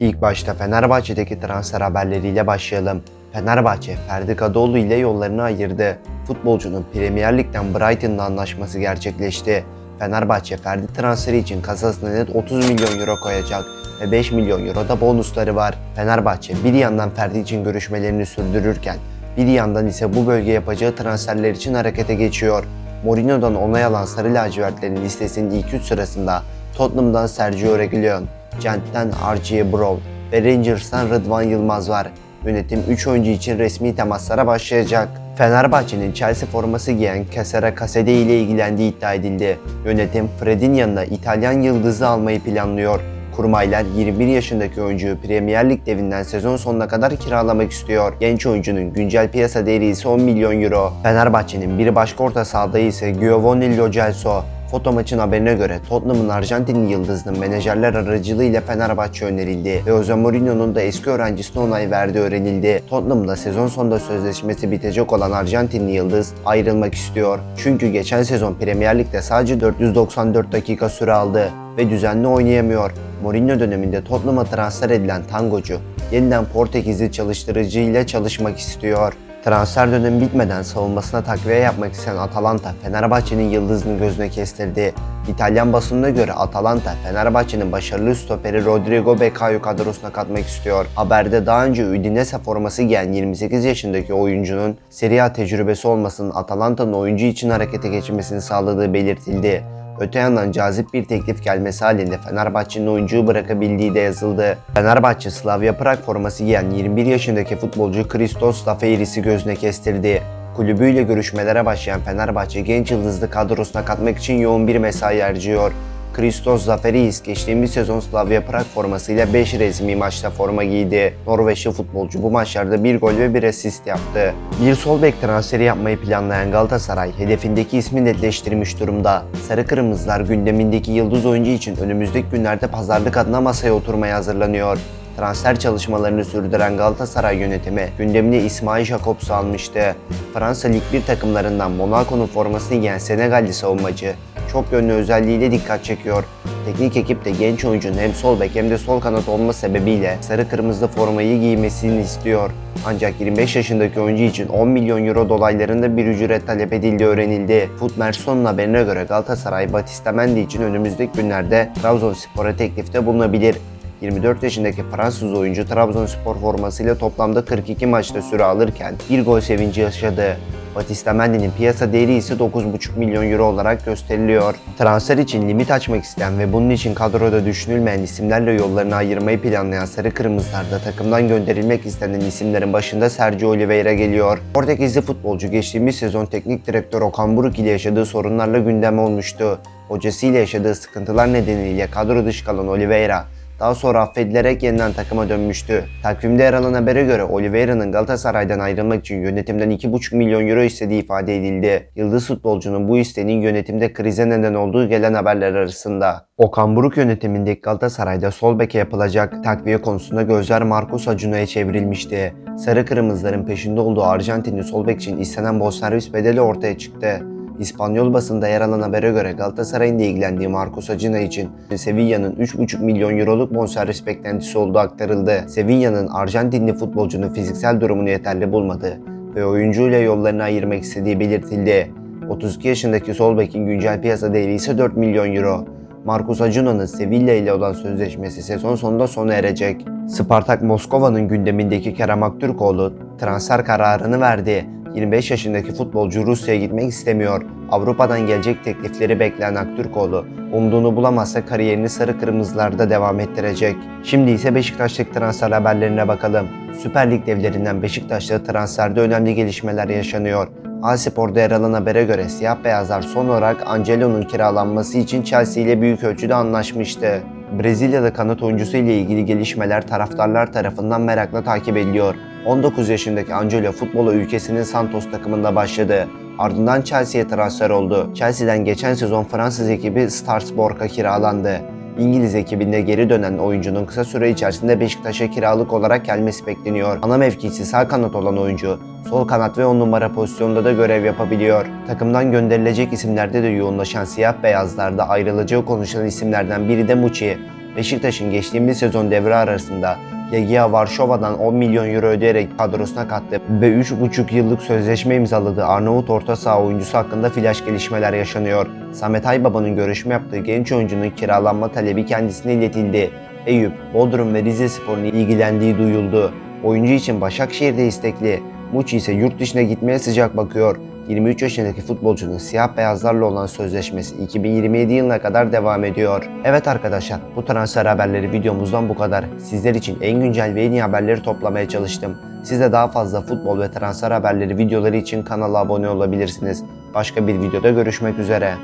İlk başta Fenerbahçe'deki transfer haberleriyle başlayalım. Fenerbahçe, Ferdi Kadıoğlu ile yollarını ayırdı. Futbolcunun Premier Lig'den Brighton'la anlaşması gerçekleşti. Fenerbahçe, Ferdi transferi için kasasına net 30 milyon euro koyacak ve 5 milyon euro da bonusları var. Fenerbahçe bir yandan Ferdi için görüşmelerini sürdürürken bir yandan ise bu bölge yapacağı transferler için harekete geçiyor. Mourinho'dan onay alan Sarı Lacivertlerin listesinin ilk 3 sırasında Tottenham'dan Sergio Reguilon, Gent'ten R.J. Brown ve Rangers'tan Rıdvan Yılmaz var. Yönetim 3 oyuncu için resmi temaslara başlayacak. Fenerbahçe'nin Chelsea forması giyen Casera Casede ile ilgilendiği iddia edildi. Yönetim Fred'in yanına İtalyan yıldızı almayı planlıyor. Kurmaylar 21 yaşındaki oyuncuyu Premier Lig devinden sezon sonuna kadar kiralamak istiyor. Genç oyuncunun güncel piyasa değeri ise 10 milyon euro. Fenerbahçe'nin bir başka orta sahada ise Giovanni Lo Celso. Foto maçın haberine göre Tottenham'ın Arjantinli yıldızının menajerler aracılığıyla Fenerbahçe önerildi ve Jose Mourinho'nun da eski öğrencisine onay verdiği öğrenildi. Tottenham'da sezon sonunda sözleşmesi bitecek olan Arjantinli yıldız ayrılmak istiyor. Çünkü geçen sezon Premier Lig'de sadece 494 dakika süre aldı ve düzenli oynayamıyor. Mourinho döneminde Tottenham'a transfer edilen tangocu yeniden Portekizli çalıştırıcı ile çalışmak istiyor. Transfer dönemi bitmeden savunmasına takviye yapmak isteyen Atalanta, Fenerbahçe'nin yıldızını gözüne kestirdi. İtalyan basınına göre Atalanta, Fenerbahçe'nin başarılı stoperi Rodrigo Becao kadrosuna katmak istiyor. Haberde daha önce Udinese forması giyen 28 yaşındaki oyuncunun Serie A tecrübesi olmasının Atalanta'nın oyuncu için harekete geçmesini sağladığı belirtildi. Öte yandan cazip bir teklif gelmesi halinde Fenerbahçe'nin oyuncuyu bırakabildiği de yazıldı. Fenerbahçe Slavia Prag forması giyen 21 yaşındaki futbolcu Christos Laferis'i gözüne kestirdi. Kulübüyle görüşmelere başlayan Fenerbahçe genç yıldızlı kadrosuna katmak için yoğun bir mesai harcıyor. Christos Zaferis geçtiğimiz sezon Slavia Prag formasıyla 5 resmi maçta forma giydi. Norveçli futbolcu bu maçlarda bir gol ve bir asist yaptı. Bir sol bek transferi yapmayı planlayan Galatasaray hedefindeki ismi netleştirmiş durumda. Sarı Kırmızılar gündemindeki yıldız oyuncu için önümüzdeki günlerde pazarlık adına masaya oturmaya hazırlanıyor. Transfer çalışmalarını sürdüren Galatasaray yönetimi gündemine İsmail Jakobs'u almıştı. Fransa Lig 1 takımlarından Monaco'nun formasını giyen Senegalli savunmacı çok yönlü özelliğiyle dikkat çekiyor. Teknik ekip de genç oyuncunun hem sol bek hem de sol kanat olma sebebiyle sarı kırmızı formayı giymesini istiyor. Ancak 25 yaşındaki oyuncu için 10 milyon euro dolaylarında bir ücret talep edildiği öğrenildi. Footmerson'un haberine göre Galatasaray Batista Mendy için önümüzdeki günlerde Trabzonspor'a teklifte bulunabilir. 24 yaşındaki Fransız oyuncu Trabzonspor formasıyla toplamda 42 maçta süre alırken bir gol sevinci yaşadı. Batista Mendy'nin piyasa değeri ise 9,5 milyon euro olarak gösteriliyor. Transfer için limit açmak isteyen ve bunun için kadroda düşünülmeyen isimlerle yollarını ayırmayı planlayan Sarı Kırmızılar'da takımdan gönderilmek istenen isimlerin başında Sergio Oliveira geliyor. Portekizli futbolcu geçtiğimiz sezon teknik direktör Okan Buruk ile yaşadığı sorunlarla gündem olmuştu. Hocasıyla yaşadığı sıkıntılar nedeniyle kadro dışı kalan Oliveira daha sonra affedilerek yeniden takıma dönmüştü. Takvimde yer alan habere göre Oliveira'nın Galatasaray'dan ayrılmak için yönetimden 2,5 milyon euro istediği ifade edildi. Yıldız futbolcunun bu isteğinin yönetimde krize neden olduğu gelen haberler arasında. Okan Buruk yönetimindeki Galatasaray'da sol beke yapılacak takviye konusunda gözler Marcos Acuna'ya çevrilmişti. Sarı Kırmızıların peşinde olduğu Arjantinli sol bek için istenen bonservis bedeli ortaya çıktı. İspanyol basında yer alan habere göre Galatasaray'ın da ilgilendiği Marcos Acuna için Sevilla'nın 3,5 milyon euroluk bonservis beklentisi olduğu aktarıldı. Sevilla'nın Arjantinli futbolcunun fiziksel durumunu yeterli bulmadı ve oyuncuyla yollarını ayırmak istediği belirtildi. 32 yaşındaki sol bekin güncel piyasa değeri ise 4 milyon euro. Marcos Acuna'nın Sevilla ile olan sözleşmesi sezon sonunda sona erecek. Spartak Moskova'nın gündemindeki Kerem Aktürkoğlu transfer kararını verdi. 25 yaşındaki futbolcu Rusya'ya gitmek istemiyor. Avrupa'dan gelecek teklifleri bekleyen Aktürkoğlu, umduğunu bulamazsa kariyerini sarı kırmızılarda devam ettirecek. Şimdi ise Beşiktaş'taki transfer haberlerine bakalım. Süper Lig devlerinden Beşiktaş'ta transferde önemli gelişmeler yaşanıyor. Aspor'da yer alan habere göre siyah beyazlar son olarak Angelo'nun kiralanması için Chelsea ile büyük ölçüde anlaşmıştı. Brezilya'da kanat oyuncusu ile ilgili gelişmeler taraftarlar tarafından merakla takip ediliyor. 19 yaşındaki Angelo futbola ülkesinin Santos takımında başladı. Ardından Chelsea'ye transfer oldu. Chelsea'den geçen sezon Fransız ekibi Strasbourg'a kiralandı. İngiliz ekibinde geri dönen oyuncunun kısa süre içerisinde Beşiktaş'a kiralık olarak gelmesi bekleniyor. Ana mevkisi sağ kanat olan oyuncu, sol kanat ve 10 numara pozisyonda da görev yapabiliyor. Takımdan gönderilecek isimlerde de yoğunlaşan siyah beyazlarda ayrılacağı konuşulan isimlerden biri de Muçi. Beşiktaş'ın geçtiğimiz sezon devre arasında Legia Varşova'dan 10 milyon euro ödeyerek kadrosuna kattı ve 3,5 yıllık sözleşme imzaladığı Arnavut orta saha oyuncusu hakkında flash gelişmeler yaşanıyor. Samet Aybaba'nın görüşme yaptığı genç oyuncunun kiralanma talebi kendisine iletildi. Eyüp, Bodrum ve Rize Spor'un ilgilendiği duyuldu. Oyuncu için Başakşehir'de istekli. Muçi ise yurt dışına gitmeye sıcak bakıyor. 23 yaşındaki futbolcunun siyah beyazlarla olan sözleşmesi 2027 yılına kadar devam ediyor. Evet arkadaşlar bu transfer haberleri videomuzdan bu kadar. Sizler için en güncel ve en iyi haberleri toplamaya çalıştım. Siz de daha fazla futbol ve transfer haberleri videoları için kanala abone olabilirsiniz. Başka bir videoda görüşmek üzere.